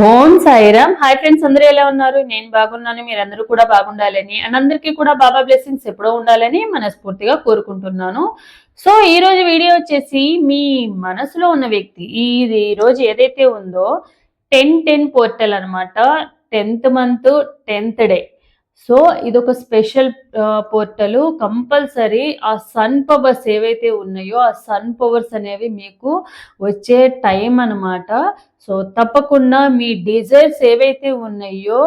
ఓం Sairam. Hi friends అందరూ ఎలా ఉన్నారు? నేను బాగున్నాను మీరందరూ కూడా బాగుండాలని అండ్ అందరికీ కూడా బాబా బ్లెస్సింగ్స్ ఎప్పుడో ఉండాలని మనస్ఫూర్తిగా కోరుకుంటున్నాను. సో ఈ రోజు వీడియో వచ్చేసి మీ మనసులో ఉన్న వ్యక్తి ఈ ఈరోజు రోజు ఏదైతే ఉందో టెన్ టెన్ పోర్టల్ అనమాట tenth month tenth day. So ఇదొక స్పెషల్ పోర్టల్. కంపల్సరీ ఆ సన్ పవర్స్ ఏవైతే ఉన్నాయో ఆ సన్ పవర్స్ అనేవి మీకు వచ్చే టైం అన్నమాట. సో తప్పకుండా మీ డిజైర్స్ ఏవైతే ఉన్నాయో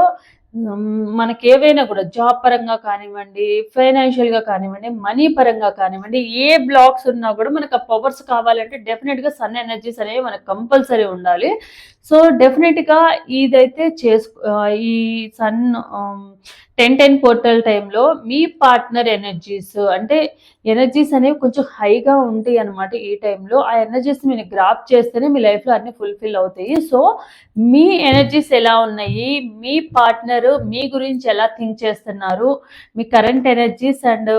మనకి ఏవైనా కూడా జాబ్ పరంగా కానివ్వండి ఫైనాన్షియల్గా కానివ్వండి మనీ పరంగా కానివ్వండి ఏ బ్లాక్స్ ఉన్నా కూడా మనకు ఆ పవర్స్ కావాలంటే డెఫినెట్గా సన్ ఎనర్జీస్ అనేవి మనకు కంపల్సరీ ఉండాలి. సో డెఫినెట్గా ఇదైతే చేసు ఈ సన్ టెన్ టెన్ పోర్టల్ టైంలో మీ పార్ట్నర్ ఎనర్జీస్ అంటే ఎనర్జీస్ అనేవి కొంచెం హైగా ఉంటాయి అనమాట ఈ టైంలో. ఆ ఎనర్జీస్ మీరు గ్రాప్ చేస్తేనే మీ లైఫ్లో అన్ని ఫుల్ఫిల్ అవుతాయి. సో మీ ఎనర్జీస్ ఎలా ఉన్నాయి? మీ పార్ట్నర్ మీ గురించి ఎలా థింక్ చేస్తున్నారు? మీ current energies and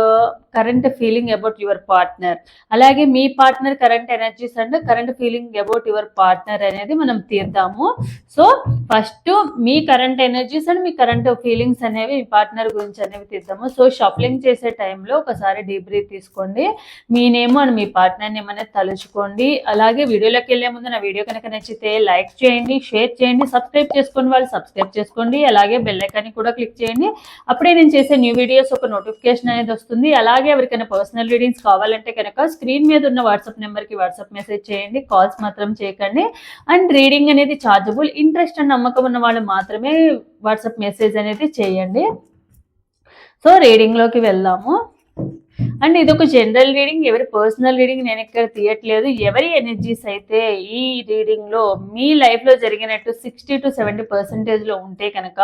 current feeling about your partner అలాగే మీ partner current energies and current feeling about your partner అనేది మనం తీద్దాము. సో ఫస్ట్ మీ కరెంట్ ఎనర్జీస్ అండ్ మీ కరెంట్ ఫీలింగ్స్ అనేవి మీ పార్ట్నర్ గురించి అనేవి తీద్దాము. సో షఫలింగ్ చేసే టైంలో ఒకసారి డీప్ బ్రీత్ తీసుకోండి. మీ నేమ్ అండ్ మీ పార్ట్నర్ నేమ్ అనేది తలుచుకోండి. అలాగే వీడియోలోకి వెళ్ళే ముందు నా వీడియో కనుక నచ్చితే లైక్ చేయండి షేర్ చేయండి సబ్స్క్రైబ్ చేసుకోండి వాళ్ళు సబ్స్క్రైబ్ చేసుకోండి. అలాగే బెల్ ఐకాన్ని కూడా క్లిక్ చేయండి. అప్పుడే నేను చేసే న్యూ వీడియోస్ ఒక నోటిఫికేషన్ అనేది వస్తుంది. అలాగే ఎవరికైనా పర్సనల్ రీడింగ్స్ కావాలంటే కనుక స్క్రీన్ మీద ఉన్న వాట్సాప్ నెంబర్కి వాట్సాప్ మెసేజ్ చేయండి. కాల్స్ మాత్రం చేయకండి. అండ్ రీడింగ్ అనేది ఛార్జబుల్ ఇంట్రెస్ట్ అండ్ నమ్మకం ఉన్న వాళ్ళు మాత్రమే వాట్సాప్ మెసేజ్ అనేది చేయండి. సో రీడింగ్లోకి వెళ్దాము. అండ్ ఇది ఒక జనరల్ రీడింగ్ ఎవరి పర్సనల్ రీడింగ్ నేను ఇక్కడ తీయట్లేదు. ఎవరి ఎనర్జీస్ అయితే ఈ రీడింగ్లో మీ లైఫ్లో జరిగినట్టు సిక్స్టీ టు సెవెంటీ పర్సెంటేజ్లో ఉంటే కనుక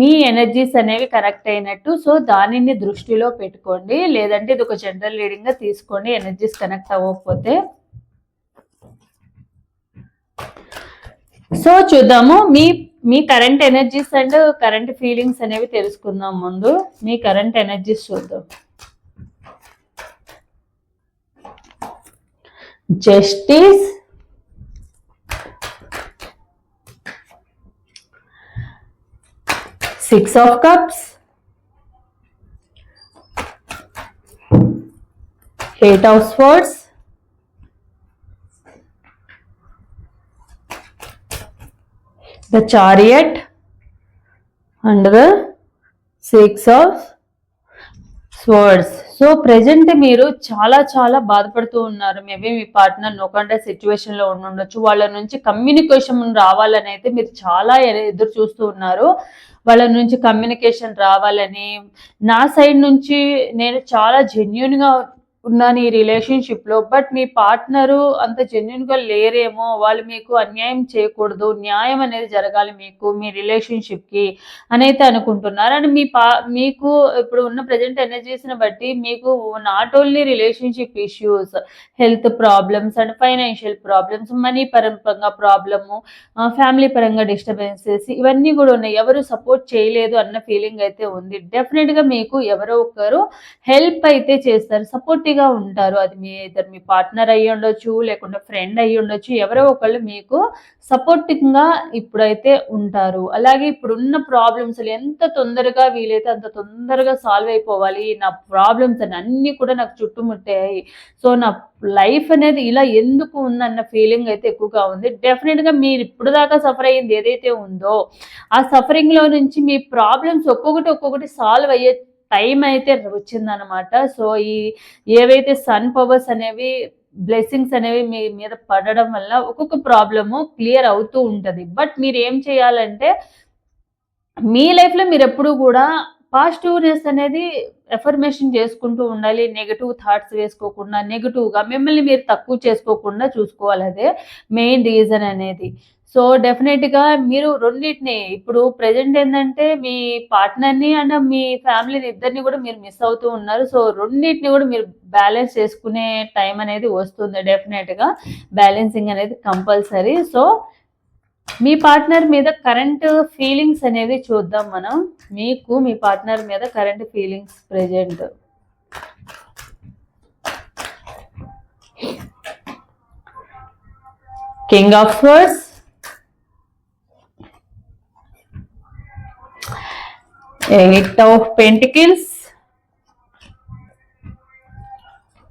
మీ ఎనర్జీస్ అనేవి కరెక్ట్ అయినట్టు సో దానిని దృష్టిలో పెట్టుకోండి. లేదంటే ఇది ఒక జనరల్ రీడింగ్గా తీసుకోండి ఎనర్జీస్ కనెక్ట్ అవ్వకపోతే. సో చూద్దాము మీ మీ current energies and current feelings అనేవి తెలుసుకుందాం ముందు. మీ కరెంట్ ఎనర్జీస్ చూద్దాం. justice. Six of cups. Eight of swords. The chariot. And the six of swords so present మీరు చాలా చాలా బాధపడుతూ ఉన్నారు. మేబీ మీ పార్ట్నర్ నోకంటే సిచ్యువేషన్లో ఉండొచ్చు. వాళ్ళ నుంచి కమ్యూనికేషన్ రావాలని అయితే మీరు చాలా ఎదురు చూస్తూ ఉన్నారు. వాళ్ళ నుంచి కమ్యూనికేషన్ రావాలని నా సైడ్ నుంచి నేను చాలా జెన్యున్గా ఉన్నాను ఈ రిలేషన్షిప్లో బట్ మీ పార్ట్నరు అంత జెన్యున్గా లేరేమో వాళ్ళు మీకు అన్యాయం చేయకూడదు న్యాయం అనేది జరగాలి మీకు మీ రిలేషన్షిప్కి అని అయితే అనుకుంటున్నారు. అండ్ మీ పా మీకు ఇప్పుడు ఉన్న ప్రజెంట్ ఎనర్జీస్ని బట్టి మీకు not only relationship issues health problems and financial problems money పరంగా ప్రాబ్లము ఫ్యామిలీ పరంగా డిస్టర్బెన్సెస్ ఇవన్నీ కూడా ఉన్నాయి. ఎవరు సపోర్ట్ చేయలేదు అన్న ఫీలింగ్ అయితే ఉంది. డెఫినెట్గా మీకు ఎవరో ఒకరు హెల్ప్ అయితే చేస్తారు. సపోర్ట్ గా ఉంటారు. అది మీ ఇద్దరు మీ పార్ట్నర్ అయ్యి ఉండొచ్చు లేకుంటే ఫ్రెండ్ అయ్యి ఉండొచ్చు ఎవరో ఒకళ్ళు మీకు సపోర్టింగ్గా ఇప్పుడైతే ఉంటారు. అలాగే ఇప్పుడున్న ప్రాబ్లమ్స్ ఎంత తొందరగా వీలైతే అంత తొందరగా సాల్వ్ అయిపోవాలి. నా ప్రాబ్లమ్స్ అని అన్ని కూడా నాకు చుట్టుముట్టాయి. సో నా లైఫ్ అనేది ఇలా ఎందుకు ఉందన్న ఫీలింగ్ అయితే ఎక్కువగా ఉంది. డెఫినెట్గా మీరు ఇప్పుడు దాకా సఫర్ అయ్యింది ఏదైతే ఉందో ఆ సఫరింగ్లో నుంచి మీ ప్రాబ్లమ్స్ ఒక్కొక్కటి ఒక్కొక్కటి సాల్వ్ అయ్యే టైం అయితే వచ్చిందనమాట సో ఈ ఏవైతే సన్ పవర్స్ అనేవి బ్లెస్సింగ్స్ అనేవి మీ మీద పడడం వల్ల ఒక్కొక్క ప్రాబ్లము క్లియర్ అవుతూ ఉంటుంది. బట్ మీరు ఏం చేయాలంటే మీ లైఫ్లో మీరు ఎప్పుడు కూడా పాజిటివ్నెస్ అనేది ఎఫర్మేషన్ చేసుకుంటూ ఉండాలి. నెగటివ్ థాట్స్ వేసుకోకుండా నెగటివ్గా మిమ్మల్ని మీరు తక్కువ చేసుకోకుండా చూసుకోవాలి. అదే మెయిన్ రీజన్ అనేది. సో డెఫినెట్గా మీరు రెండింటిని ఇప్పుడు ప్రెజెంట్ ఏంటంటే మీ పార్ట్నర్ని అండ్ మీ ఫ్యామిలీని ఇద్దరిని కూడా మీరు మిస్ అవుతూ ఉన్నారు. సో రెండింటిని కూడా మీరు బ్యాలెన్స్ చేసుకునే టైం అనేది వస్తుంది డెఫినెట్గా. బ్యాలెన్సింగ్ అనేది కంపల్సరీ సో మీ పార్ట్నర్ మీద కరెంట్ ఫీలింగ్స్ అనేది చూద్దాం మనం. మీకు మీ పార్ట్నర్ మీద current feelings present king of swords eight of pentacles.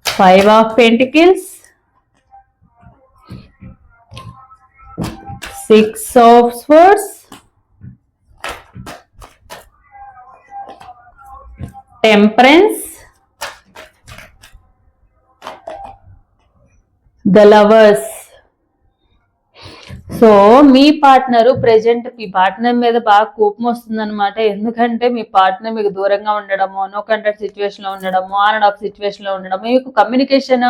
Five of pentacles. Six of swords. Temperance. The lovers. So me partner present మీ పార్ట్నర్ మీద బాగా కోపం వస్తుంది అనమాట ఎందుకంటే మీ పార్ట్నర్ మీకు దూరంగా ఉండడము నో కాంటాక్ట్ సిచ్యువేషన్లో ఉండడము ఆన్ అండ్ ఆఫ్ సిచ్యువేషన్లో ఉండడము మీకు కమ్యూనికేషన్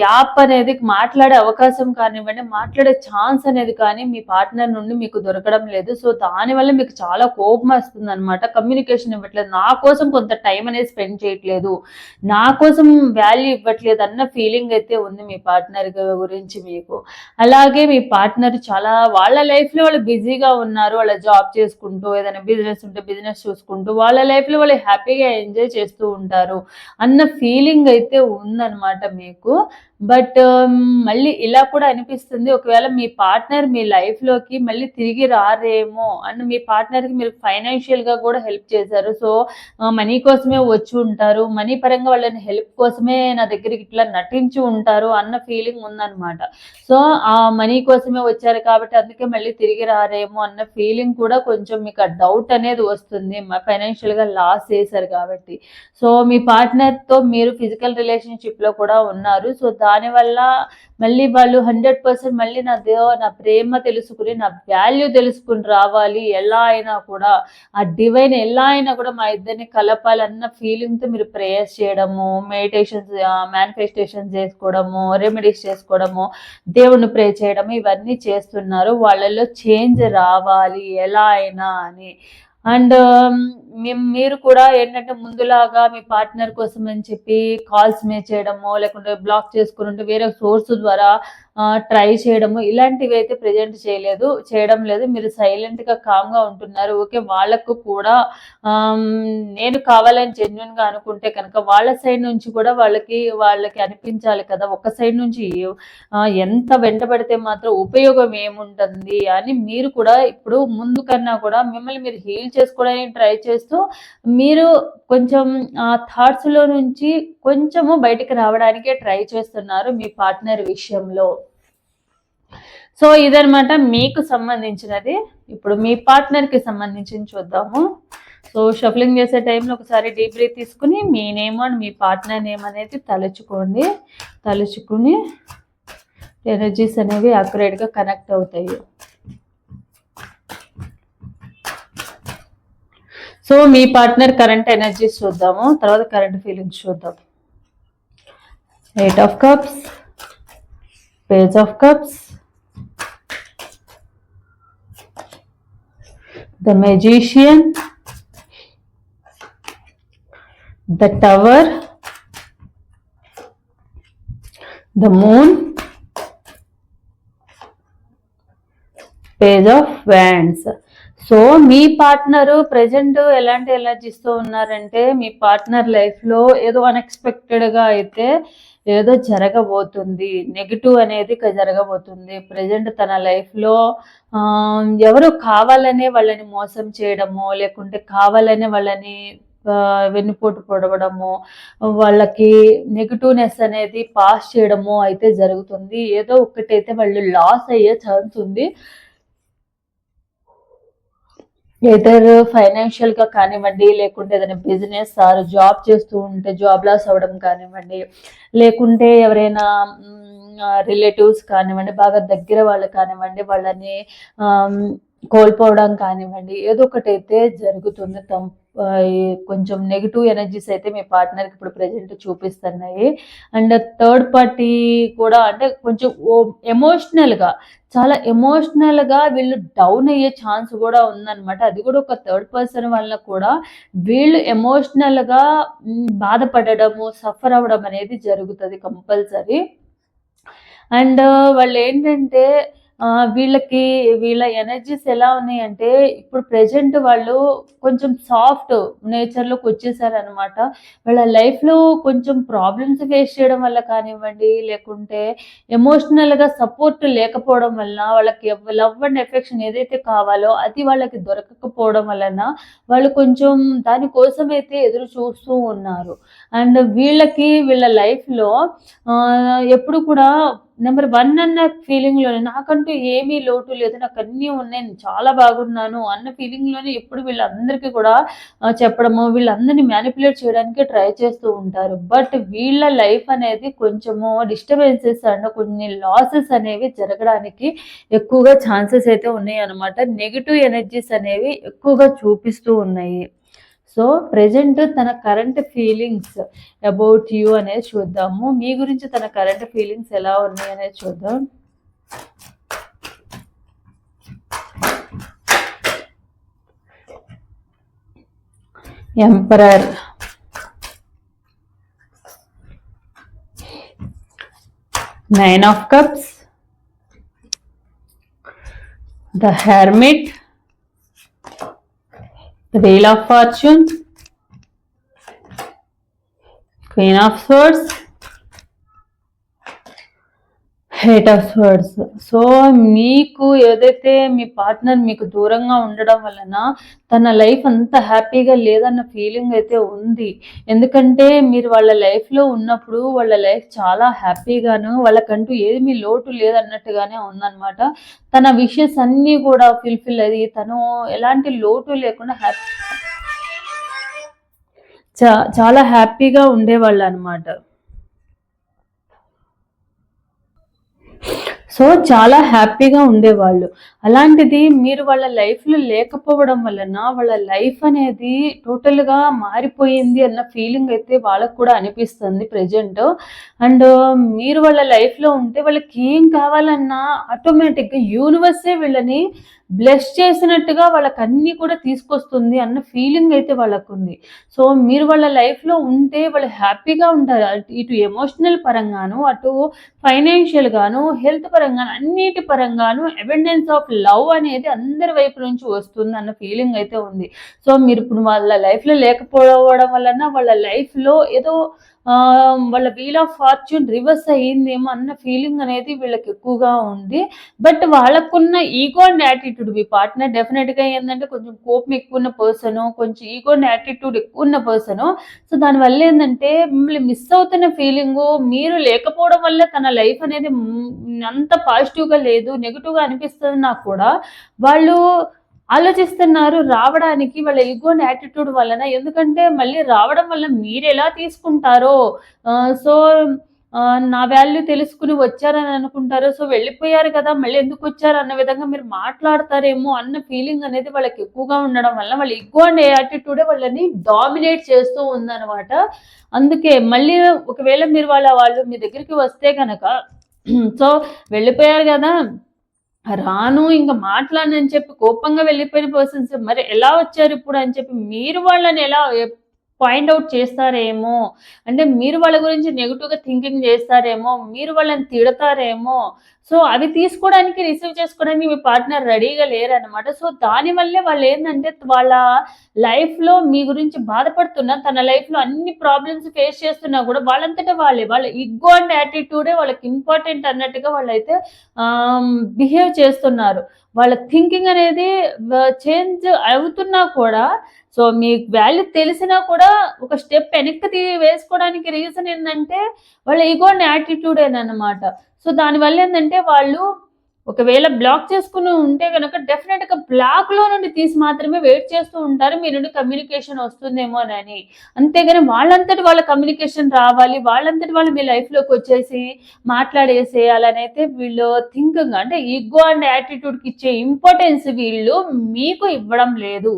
గ్యాప్ అనేది మాట్లాడే అవకాశం కానివ్వండి మాట్లాడే ఛాన్స్ అనేది కానీ మీ పార్ట్నర్ నుండి మీకు దొరకడం లేదు. సో దానివల్ల మీకు చాలా కోపం వస్తుంది అనమాట కమ్యూనికేషన్ ఇవ్వట్లేదు. నా కోసం కొంత టైం అనేది స్పెండ్ చేయట్లేదు. నా కోసం వాల్యూ ఇవ్వట్లేదు అన్న ఫీలింగ్ అయితే ఉంది మీ పార్ట్నర్ గురించి మీకు. అలాగే మీ పార్ట్నర్ చాలా వాళ్ళ లైఫ్లో వాళ్ళు బిజీగా ఉన్నారు. వాళ్ళ జాబ్ చేసుకుంటూ ఏదైనా బిజినెస్ ఉంటే బిజినెస్ చూసుకుంటూ వాళ్ళ లైఫ్లో వాళ్ళు హ్యాపీగా ఎంజాయ్ చేస్తూ ఉంటారు అన్న ఫీలింగ్ అయితే ఉందన్నమాట. మీకు బట్ um, మళ్ళీ ఇలా కూడా అనిపిస్తుంది. ఒకవేళ మీ పార్ట్నర్ మీ లైఫ్లోకి మళ్ళీ తిరిగి రారేమో అండ్ మీ పార్ట్నర్కి మీరు ఫైనాన్షియల్గా కూడా హెల్ప్ చేశారు. సో మనీ కోసమే వచ్చి ఉంటారు. మనీ పరంగా వాళ్ళని హెల్ప్ కోసమే నా దగ్గరికి ఇట్లా నటించి ఉంటారు అన్న ఫీలింగ్ ఉందన్నమాట. సో ఆ మనీ కోసమే వచ్చారు కాబట్టి అందుకే మళ్ళీ తిరిగి రారేమో అన్న ఫీలింగ్ కూడా కొంచెం మీకు ఆ డౌట్ అనేది వస్తుంది. ఫైనాన్షియల్గా లాస్ చేశారు కాబట్టి. సో మీ పార్ట్నర్తో మీరు ఫిజికల్ రిలేషన్షిప్లో కూడా ఉన్నారు. సో దానివల్ల మళ్ళీ వాళ్ళు హండ్రెడ్ పర్సెంట్ మళ్ళీ నా దేవ నా ప్రేమ తెలుసుకుని నా వాల్యూ తెలుసుకుని రావాలి. ఎలా అయినా కూడా ఆ డివైన్ ఎలా అయినా కూడా మా ఇద్దరిని కలపాలన్న ఫీలింగ్తో మీరు ప్రేయర్స్ చేయడము మెడిటేషన్స్ మేనిఫెస్టేషన్ చేసుకోవడము రెమెడీస్ చేసుకోవడము దేవుణ్ణి ప్రే చేయడము ఇవన్నీ చేస్తున్నారు. వాళ్ళల్లో చేంజ్ రావాలి. ఎలా అయినా అని. అండ్ um, మీరు కూడా ఏంటంటే ముందులాగా మీ పార్ట్నర్ కోసం అని చెప్పి కాల్స్ మే చేయడము లేకుంటే బ్లాక్ చేసుకుని ఉంటే వేరే సోర్స్ ద్వారా ట్రై చేయడము. ఇలాంటివి అయితే ప్రజెంట్ చేయలేదు. చేయడం లేదు. మీరు సైలెంట్గా కామ్గా ఉంటున్నారు. ఓకే వాళ్ళకు కూడా నేను కావాలని జెన్యున్గా అనుకుంటే కనుక వాళ్ళ సైడ్ నుంచి కూడా వాళ్ళకి వాళ్ళకి అనిపించాలి కదా. ఒక సైడ్ నుంచి ఎంత వెంటబడితే మాత్రం ఉపయోగం ఏముంటుంది అని మీరు కూడా ఇప్పుడు ముందు కన్నా కూడా మిమ్మల్ని మీరు హీల్ చేసుకోవడానికి ట్రై చేస్తూ మీరు కొంచెం ఆ థాట్స్లో నుంచి కొంచెము బయటకు రావడానికే ట్రై చేస్తున్నారు మీ పార్ట్నర్ విషయంలో. సో ఇదనమాట మీకు సంబంధించినది. ఇప్పుడు మీ పార్ట్నర్కి సంబంధించి చూద్దాము. సో షఫలింగ్ చేసే టైంలో ఒకసారి డీప్ బ్రీత్ తీసుకుని మీ నేమ్ అండ్ మీ పార్ట్నర్ నేమ్ అనేది తలుచుకోండి. తలుచుకుని ఎనర్జీస్ అనేవి అక్యురేట్గా కనెక్ట్ అవుతాయి. సో మీ పార్ట్నర్ కరెంట్ ఎనర్జీస్ చూద్దాము. తర్వాత కరెంట్ ఫీలింగ్స్ చూద్దాం. Eight of cups page of cups the magician the tower the moon page of wands so me partner present ఎలాంటి ఎలర్జీస్తో ఉన్నారంటే మీ పార్ట్నర్ లైఫ్లో ఏదో అన్ఎక్స్పెక్టెడ్గా అయితే ఏదో జరగబోతుంది నెగిటివ్ అనేది జరగబోతుంది. ప్రజెంట్ తన లైఫ్లో ఎవరు కావాలనే వాళ్ళని మోసం చేయడము లేకుంటే కావాలనే వాళ్ళని వెన్నుపోటు పొడవడము వాళ్ళకి నెగిటివ్నెస్ అనేది పాస్ చేయడము అయితే జరుగుతుంది. ఏదో ఒకటైతే వాళ్ళు లాస్ అయ్యే ఛాన్స్ ఉంది. ఎదర్ ఫైనాన్షియల్గా కానివ్వండి లేకుంటే ఏదైనా బిజినెస్ ఆర్ జాబ్ చేస్తూ ఉంటే జాబ్ లాస్ అవ్వడం కానివ్వండి లేకుంటే ఎవరైనా రిలేటివ్స్ కానివ్వండి బాగా దగ్గర వాళ్ళు కానివ్వండి వాళ్ళని కోల్పోవడం కానివ్వండి ఏదో ఒకటి అయితే జరుగుతుంది కొంచెం నెగిటివ్ ఎనర్జీస్ అయితే మీ పార్ట్నర్కి ఇప్పుడు ప్రజెంట్ చూపిస్తున్నాయి. అండ్ థర్డ్ పార్టీ కూడా అంటే కొంచెం ఎమోషనల్గా చాలా ఎమోషనల్గా వీళ్ళు డౌన్ అయ్యే ఛాన్స్ కూడా ఉందన్నమాట. అది కూడా ఒక థర్డ్ పర్సన్ వల్ల కూడా వీళ్ళు ఎమోషనల్గా బాధపడడము సఫర్ అవ్వడం అనేది జరుగుతుంది కంపల్సరీ అండ్ వాళ్ళు ఏంటంటే వీళ్ళకి వీళ్ళ ఎనర్జీస్ ఎలా ఉన్నాయంటే ఇప్పుడు ప్రెజెంట్ వాళ్ళు కొంచెం సాఫ్ట్ నేచర్లోకి వచ్చేసారనమాట వాళ్ళ లైఫ్లో కొంచెం ప్రాబ్లమ్స్ ఫేస్ చేయడం వల్ల కానివ్వండి లేకుంటే ఎమోషనల్గా సపోర్ట్ లేకపోవడం వలన వాళ్ళకి లవ్ అండ్ ఎఫెక్షన్ ఏదైతే కావాలో అది వాళ్ళకి దొరకకపోవడం వలన వాళ్ళు కొంచెం దానికోసం అయితే ఎదురు చూస్తూ ఉన్నారు. అండ్ వీళ్ళకి వీళ్ళ లైఫ్లో ఎప్పుడు కూడా నెంబర్ వన్ అన్న ఫీలింగ్లోనే నాకంటూ ఏమీ లోటు లేదు నాకు అన్నీ ఉన్నాయి నేను చాలా బాగున్నాను అన్న ఫీలింగ్లోనే ఎప్పుడు వీళ్ళందరికీ కూడా చెప్పడము వీళ్ళందరినీ మ్యానిపులేట్ చేయడానికి ట్రై చేస్తూ ఉంటారు. బట్ వీళ్ళ లైఫ్ అనేది కొంచెము డిస్టర్బెన్సెస్ అండ్ కొన్ని లాసెస్ అనేవి జరగడానికి ఎక్కువగా ఛాన్సెస్ అయితే ఉన్నాయి అనమాట నెగిటివ్ ఎనర్జీస్ అనేవి ఎక్కువగా చూపిస్తూ ఉన్నాయి. సో ప్రజెంట్ తన కరెంట్ ఫీలింగ్స్ అబౌట్ యూ అనేది చూద్దాము. మీ గురించి తన కరెంట్ ఫీలింగ్స్ ఎలా ఉన్నాయి అనేది చూద్దాం. Emperor nine of cups the hermit wheel of fortune. Queen of swords eight of swords so మీకు ఏదైతే మీ పార్ట్నర్ మీకు దూరంగా ఉండడం వలన తన లైఫ్ అంత హ్యాపీగా లేదన్న ఫీలింగ్ అయితే ఉంది. ఎందుకంటే మీరు వాళ్ళ లైఫ్లో ఉన్నప్పుడు వాళ్ళ లైఫ్ చాలా హ్యాపీగాను వాళ్ళకంటూ ఏమీ లోటు లేదన్నట్టుగానే ఉందన్నమాట. తన విషెస్ అన్నీ కూడా ఫుల్ఫిల్ అయ్యి తను ఎలాంటి లోటు లేకుండా హ్యాపీ చా చాలా హ్యాపీగా ఉండేవాళ్ళు అనమాట సో చాలా హ్యాపీగా ఉండేవాళ్ళు. అలాంటిది మీరు వాళ్ళ లైఫ్లో లేకపోవడం వలన వాళ్ళ లైఫ్ అనేది టోటల్గా మారిపోయింది అన్న ఫీలింగ్ అయితే వాళ్ళకు కూడా అనిపిస్తుంది ప్రజెంట్. అండ్ మీరు వాళ్ళ లైఫ్లో ఉంటే వాళ్ళకి ఏం కావాలన్నా ఆటోమేటిక్గా యూనివర్సే వీళ్ళని బ్లెస్ చేసినట్టుగా వాళ్ళకి అన్నీ కూడా తీసుకొస్తుంది అన్న ఫీలింగ్ అయితే వాళ్ళకు ఉంది సో మీరు వాళ్ళ లైఫ్లో ఉంటే వాళ్ళు హ్యాపీగా ఉంటారు. అటు- ఇటు ఎమోషనల్ పరంగాను అటు ఫైనాన్షియల్ గాను హెల్త్ పరంగాను అన్నిటి పరంగాను అబెండెన్స్ ఆఫ్ లవ్ అనేది అందరి వైపు నుంచి వస్తుంది అన్న ఫీలింగ్ అయితే ఉంది. సో మీరు ఇప్పుడు వాళ్ళ లైఫ్లో లేకపోవడం వలన వాళ్ళ లైఫ్లో ఏదో వాళ్ళ వీల్ ఆఫ్ ఫార్చ్యూన్ రివర్స్ అయ్యిందేమో అన్న ఫీలింగ్ అనేది వీళ్ళకి ఎక్కువగా ఉంది. బట్ వాళ్ళకున్న ఈగో అండ్ యాటిట్యూడ్ మీ పార్ట్నర్ డెఫినెట్గా ఏంటంటే కొంచెం కోపం ఎక్కువ ఉన్న పర్సన్ కొంచెం ఈగో అండ్ యాటిట్యూడ్ ఎక్కువ ఉన్న పర్సన్ సో దానివల్ల ఏంటంటే మిమ్మల్ని మిస్ అవుతున్న ఫీలింగ్ మీరు లేకపోవడం వల్ల తన లైఫ్ అనేది అంత పాజిటివ్గా లేదు నెగిటివ్గా అనిపిస్తుంది నాకు కూడా వాళ్ళు ఆలోచిస్తున్నారు. రావడానికి వాళ్ళ ఈగో యాటిట్యూడ్ వలన. ఎందుకంటే మళ్ళీ రావడం వల్ల మీరు ఎలా తీసుకుంటారో సో నా వాల్యూ తెలుసుకుని వచ్చారని అనుకుంటారు సో వెళ్ళిపోయారు కదా మళ్ళీ ఎందుకు వచ్చారు అన్న విధంగా మీరు మాట్లాడతారేమో అన్న ఫీలింగ్ అనేది వాళ్ళకి ఎక్కువగా ఉండడం వల్ల వాళ్ళ ఈగో అనే యాటిట్యూడే వాళ్ళని డామినేట్ చేస్తూ ఉందన్నమాట. అందుకే మళ్ళీ ఒకవేళ మీరు వాళ్ళ వాళ్ళు మీ దగ్గరికి వస్తే కనుక సో వెళ్ళిపోయారు కదా రాను ఇంకా మాట్లాడనని చెప్పి కోపంగా వెళ్ళిపోయిన పర్సన్స్ మరి ఎలా వచ్చారు ఇప్పుడు అని చెప్పి మీరు వాళ్ళని ఎలా పాయింట్ అవుట్ చేస్తారేమో? అంటే మీరు వాళ్ళ గురించి నెగిటివ్గా థింకింగ్ చేస్తారేమో? మీరు వాళ్ళని తిడతారేమో? సో అవి తీసుకోవడానికి రిసీవ్ చేసుకోవడానికి మీ పార్ట్నర్ రెడీగా లేరనమాట సో దానివల్లే వాళ్ళు ఏంటంటే వాళ్ళ లైఫ్లో మీ గురించి బాధపడుతున్నా తన లైఫ్లో అన్ని ప్రాబ్లమ్స్ ఫేస్ చేస్తున్నా కూడా వాళ్ళంతటా వాళ్ళే. వాళ్ళ ఇగ్గో అండ్ యాటిట్యూడే వాళ్ళకి ఇంపార్టెంట్ అన్నట్టుగా వాళ్ళైతే బిహేవ్ చేస్తున్నారు. వాళ్ళ థింకింగ్ అనేది చేంజ్ అవుతున్నా కూడా సో మీకు వాల్యూ తెలిసినా కూడా ఒక స్టెప్ వెనక్కి వేసుకోవడానికి రీజన్ ఏంటంటే వాళ్ళ ఈగోని అండ్ యాటిట్యూడేనమాట సో దానివల్ల ఏంటంటే వాళ్ళు ఒకవేళ బ్లాక్ చేసుకుని ఉంటే కనుక డెఫినెట్గా బ్లాక్లో నుండి తీసి మాత్రమే వెయిట్ చేస్తూ ఉంటారు. మీ నుండి కమ్యూనికేషన్ వస్తుందేమో అని. అంతేగాని వాళ్ళంతటి వాళ్ళ కమ్యూనికేషన్ రావాలి. వాళ్ళంతటి వాళ్ళు మీ లైఫ్లోకి వచ్చేసి మాట్లాడేసేయాలని అయితే వీళ్ళు థింకింగ్ అంటే ఈగో అండ్ యాటిట్యూడ్కి ఇచ్చే ఇంపార్టెన్స్ వీళ్ళు మీకు ఇవ్వడం లేదు.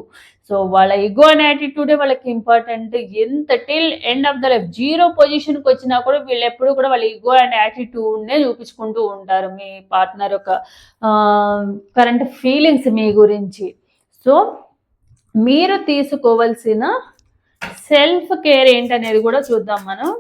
సో వాళ్ళ ఇగో అండ్ యాటిట్యూడే వాళ్ళకి ఇంపార్టెంట్ ఎంత till end of the life zero పొజిషన్కి వచ్చినా కూడా వీళ్ళు ఎప్పుడు కూడా వాళ్ళ ఇగో అండ్ యాటిట్యూడ్నే చూపించుకుంటూ ఉంటారు. మీ పార్ట్నర్ యొక్క కరెంట్ ఫీలింగ్స్ మీ గురించి. సో మీరు తీసుకోవాల్సిన సెల్ఫ్ కేర్ ఏంటనేది కూడా చూద్దాం మనం.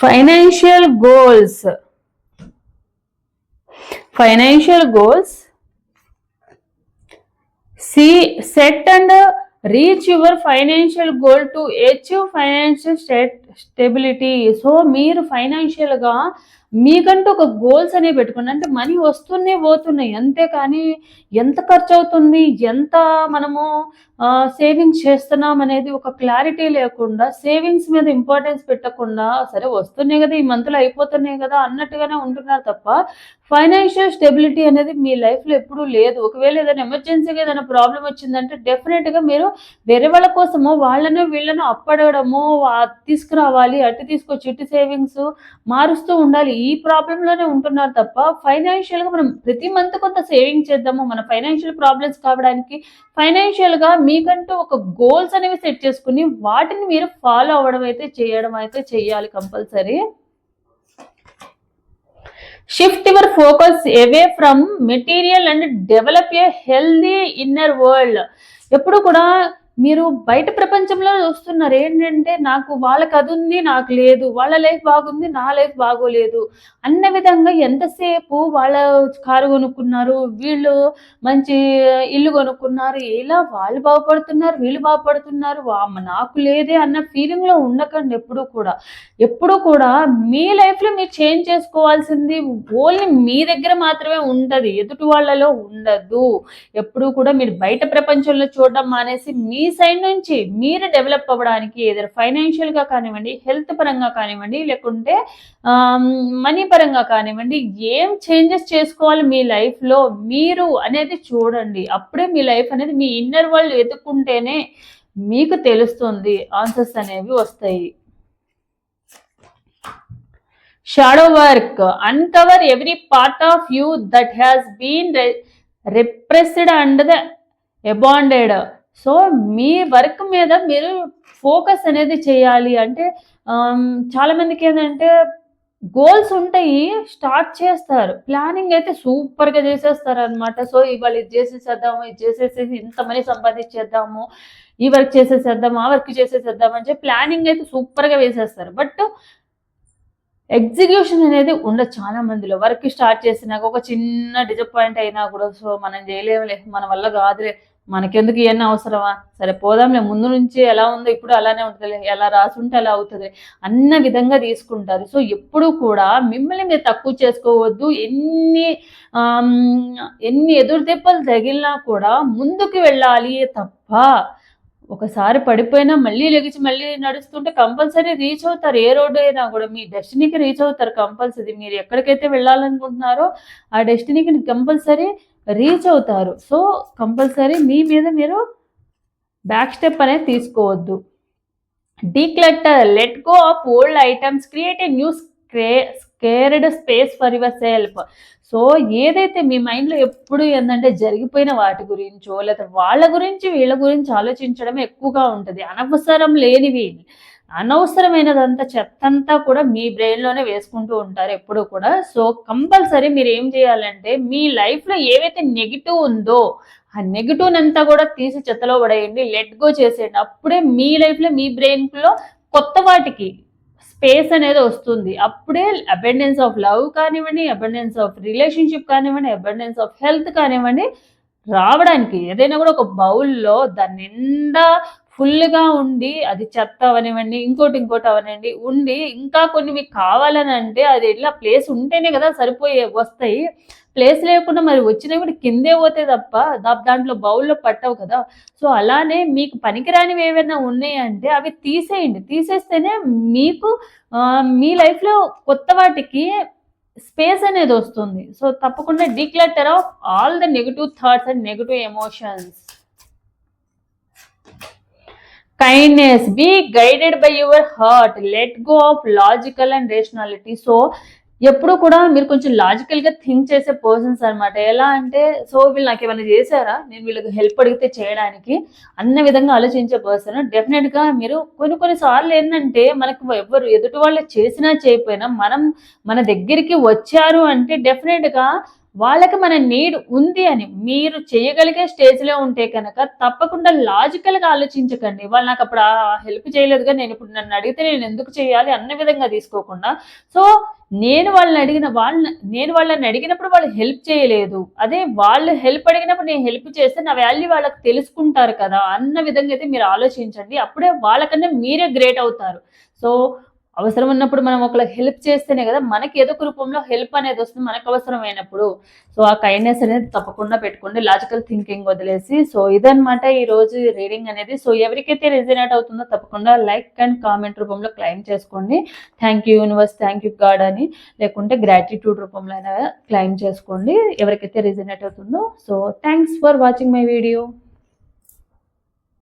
financial goals financial goals see set and reach your financial goal to achieve financial state Stability. So మీరు ఫైనాన్షియల్గా మీకంటూ ఒక గోల్స్ అనేవి పెట్టుకోండి. అంటే మనీ వస్తూనే పోతున్నాయి. అంతే కానీ ఎంత ఖర్చు అవుతుంది ఎంత మనము సేవింగ్స్ చేస్తున్నాం అనేది ఒక క్లారిటీ లేకుండా సేవింగ్స్ మీద ఇంపార్టెన్స్ పెట్టకుండా సరే వస్తున్నాయి కదా ఈ మంత్లో అయిపోతున్నాయి కదా అన్నట్టుగానే ఉంటున్నారు తప్ప ఫైనాన్షియల్ స్టెబిలిటీ అనేది మీ లైఫ్లో ఎప్పుడూ లేదు. ఒకవేళ ఏదైనా ఎమర్జెన్సీగా ఏదైనా ప్రాబ్లం వచ్చిందంటే డెఫినెట్గా మీరు వేరే వాళ్ళ కోసము వాళ్ళను వీళ్ళను అప్పడము తీసుకురా కావాలి అటు తీసుకొచ్చి ఇటు సేవింగ్స్ మారుస్తూ ఉండాలి. ఈ ప్రాబ్లంలోనే ఉంటున్నారు తప్ప ఫైనాన్షియల్గా మనం ప్రతి మంత్ కొంత సేవింగ్ చేద్దాము. మన ఫైనాన్షియల్ ప్రాబ్లమ్స్ కావడానికి ఫైనాన్షియల్గా మీకంటూ ఒక గోల్స్ అనేవి సెట్ చేసుకుని వాటిని మీరు ఫాలో అవ్వడం అయితే చేయడం అయితే చేయాలి compulsory shift your focus away from material and develop a healthy inner world ఎప్పుడు కూడా మీరు బయట ప్రపంచంలో చూస్తున్నారు ఏంటంటే నాకు వాళ్ళకి అది ఉంది నాకు లేదు. వాళ్ళ లైఫ్ బాగుంది నా లైఫ్ బాగోలేదు. అన్న విధంగా ఎంతసేపు వాళ్ళ కారు కొనుక్కున్నారు వీళ్ళు మంచి ఇల్లు కొనుక్కున్నారు ఇలా వాళ్ళు బాగుపడుతున్నారు వీళ్ళు బాగుపడుతున్నారు. నాకు లేదే అన్న ఫీలింగ్లో ఉండకండి ఎప్పుడూ కూడా. ఎప్పుడూ కూడా మీ లైఫ్లో మీరు చేంజ్ చేసుకోవాల్సింది ఓన్లీ మీ దగ్గర మాత్రమే ఉంటుంది. ఎదుటి వాళ్ళలో ఉండదు. ఎప్పుడూ కూడా మీరు బయట ప్రపంచంలో చూడడం మానేసి మీ సైడ్ నుంచి మీరు డెవలప్ అవ్వడానికి ఏదైనా ఫైనాన్షియల్గా కానివ్వండి హెల్త్ పరంగా కానివ్వండి లేకుంటే మనీ పరంగా కానివ్వండి ఏం చేంజెస్ చేసుకోవాలి మీ లైఫ్లో మీరు అనేది చూడండి. అప్పుడే మీ లైఫ్ అనేది మీ ఇన్నర్ వరల్డ్ వెతుక్కుంటేనే మీకు తెలుస్తుంది ఆన్సర్స్ అనేవి వస్తాయి. Shadow work uncover every part of you that has been repressed and the abandoned so me work మీద మీరు ఫోకస్ అనేది చేయాలి. అంటే చాలామందికి ఏంటంటే గోల్స్ ఉంటాయి స్టార్ట్ చేస్తారు. ప్లానింగ్ అయితే సూపర్గా చేసేస్తారు అనమాట సో ఇవాళ ఇది చేసేసేద్దాము ఇది చేసేసేసి ఇంత మనీ సంపాదించేద్దాము ఈ వర్క్ చేసేసేద్దాము ఆ వర్క్ చేసేసేద్దాము అని చెప్పి ప్లానింగ్ అయితే సూపర్గా వేసేస్తారు. బట్ ఎగ్జిక్యూషన్ అనేది ఉండదు చాలా మందిలో. వర్క్ స్టార్ట్ చేసినాక ఒక చిన్న డిసప్పాయింట్ అయినా కూడా సో మనం చేయలేములే మన వల్ల కాదులే మనకెందుకు ఇవన్నీ అవసరమా? సరే పోదాంలే ముందు నుంచి ఎలా ఉందో ఇప్పుడు అలానే ఉంటుంది ఎలా రాసుంటే అలా అవుతుంది అన్న విధంగా తీసుకుంటారు. సో ఎప్పుడు కూడా మిమ్మల్ని మీరు తక్కువ చేసుకోవద్దు. ఎన్ని ఎన్ని ఎదురు దెబ్బలు తగిలినా కూడా ముందుకు వెళ్ళాలి తప్ప ఒకసారి పడిపోయినా మళ్ళీ లెగిచి మళ్ళీ నడుస్తుంటే కంపల్సరీ రీచ్ అవుతారు. ఏ రోడ్డు అయినా కూడా మీ డెస్టినీకి రీచ్ అవుతారు కంపల్సరీ. మీరు ఎక్కడికైతే వెళ్ళాలనుకుంటున్నారో ఆ డెస్టినీకి కంపల్సరీ రీచ్ అవుతారు. సో కంపల్సరీ మీ మీద మీరు బ్యాక్ స్టెప్ అనేది తీసుకోవద్దు. Declutter let go of old items create a new స్క్రే scared space for yourself so ఏదైతే మీ మైండ్లో ఎప్పుడు ఏంటంటే జరిగిపోయిన వాటి గురించో లేదా వాళ్ళ గురించి వీళ్ళ గురించి ఆలోచించడమే ఎక్కువగా ఉంటుంది. అనవసరం లేనివి. అనవసరమైనదంతా చెత్తంతా కూడా మీ బ్రెయిన్లోనే వేసుకుంటూ ఉంటారు ఎప్పుడు కూడా. సో కంపల్సరీ మీరు ఏం చేయాలంటే మీ లైఫ్లో ఏవైతే నెగిటివ్ ఉందో ఆ నెగిటివ్ అంతా కూడా తీసి చెత్తలో పడేయండి లెట్ గో చేసేయండి. అప్పుడే మీ లైఫ్లో మీ బ్రెయిన్లో కొత్త వాటికి స్పేస్ అనేది వస్తుంది. అప్పుడే అబెండెన్స్ ఆఫ్ లవ్ కానివ్వండి అబెండెన్స్ ఆఫ్ రిలేషన్షిప్ కానివ్వండి అబెండెన్స్ ఆఫ్ హెల్త్ కానివ్వండి రావడానికి ఏదైనా కూడా ఒక బౌల్లో దాని నిండా ఫుల్గా ఉండి అది చెత్త అవనివ్వండి ఇంకోటి ఇంకోటి అవనండి ఉండి ఇంకా కొన్ని మీకు కావాలని అంటే అది ఎట్లా ప్లేస్ ఉంటేనే కదా సరిపోయే వస్తాయి. ప్లేస్ లేకుండా మరి వచ్చినవి కూడా కిందే పోతే తప్ప దాంట్లో బౌల్లో పట్టవు కదా. సో అలానే మీకు పనికిరానివి ఏవైనా ఉన్నాయంటే అవి తీసేయండి. తీసేస్తేనే మీకు మీ లైఫ్లో కొత్త వాటికి స్పేస్ అనేది వస్తుంది. సో తప్పకుండా declutter of all the negative thoughts and negative emotions. Kindness be guided by your heart let go of logical and rationality so ఎప్పుడు కూడా మీరు కొంచెం లాజికల్గా థింక్ చేసే పర్సన్స్ అనమాట ఎలా అంటే సో వీళ్ళు నాకు ఏమైనా చేశారా? నేను వీళ్ళకి హెల్ప్ అడిగితే చేయడానికి అన్న విధంగా ఆలోచించే పర్సన్ డెఫినెట్గా మీరు కొన్ని కొన్ని సార్లు ఏంటంటే మనకు ఎవరు ఎదుటి వాళ్ళు చేసినా చేయకపోయినా మనం మన దగ్గరికి వచ్చారు అంటే డెఫినెట్గా వాళ్ళకి మన నీడ్ ఉంది అని మీరు చేయగలిగే స్టేజ్లో ఉంటే కనుక తప్పకుండా లాజికల్గా ఆలోచించకండి. వాళ్ళు నాకు అప్పుడు హెల్ప్ చేయలేదుగా నేను ఇప్పుడు నన్ను అడిగితే నేను ఎందుకు చేయాలి? అన్న విధంగా తీసుకోకుండా. సో నేను వాళ్ళని అడిగిన వాళ్ళని నేను వాళ్ళని అడిగినప్పుడు వాళ్ళు హెల్ప్ చేయలేదు. అదే వాళ్ళు హెల్ప్ అడిగినప్పుడు నేను హెల్ప్ చేస్తే నా వాల్యూ వాళ్ళకి తెలుసుకుంటారు కదా అన్న విధంగా అయితే మీరు ఆలోచించండి. అప్పుడే వాళ్ళకన్నా మీరే గ్రేట్ అవుతారు. సో అవసరం ఉన్నప్పుడు మనం ఒకరికి హెల్ప్ చేస్తేనే కదా మనకి ఏదో ఒక రూపంలో హెల్ప్ అనేది వస్తుంది మనకు అవసరమైనప్పుడు సో ఆ కైండ్నెస్ అనేది తప్పకుండా పెట్టుకోండి. లాజికల్ థింకింగ్ వదిలేసి. సో ఇదనమాట ఈ రోజు రీడింగ్ అనేది. సో ఎవరికైతే రిజనేట్ అవుతుందో తప్పకుండా లైక్ అండ్ కామెంట్ రూపంలో క్లైమ్ చేసుకోండి. Thank you universe thank you god అని. లేకుంటే గ్రాటిట్యూడ్ రూపంలో అయినా క్లైమ్ చేసుకోండి. ఎవరికైతే రిజనేట్ అవుతుందో. So thanks for watching my video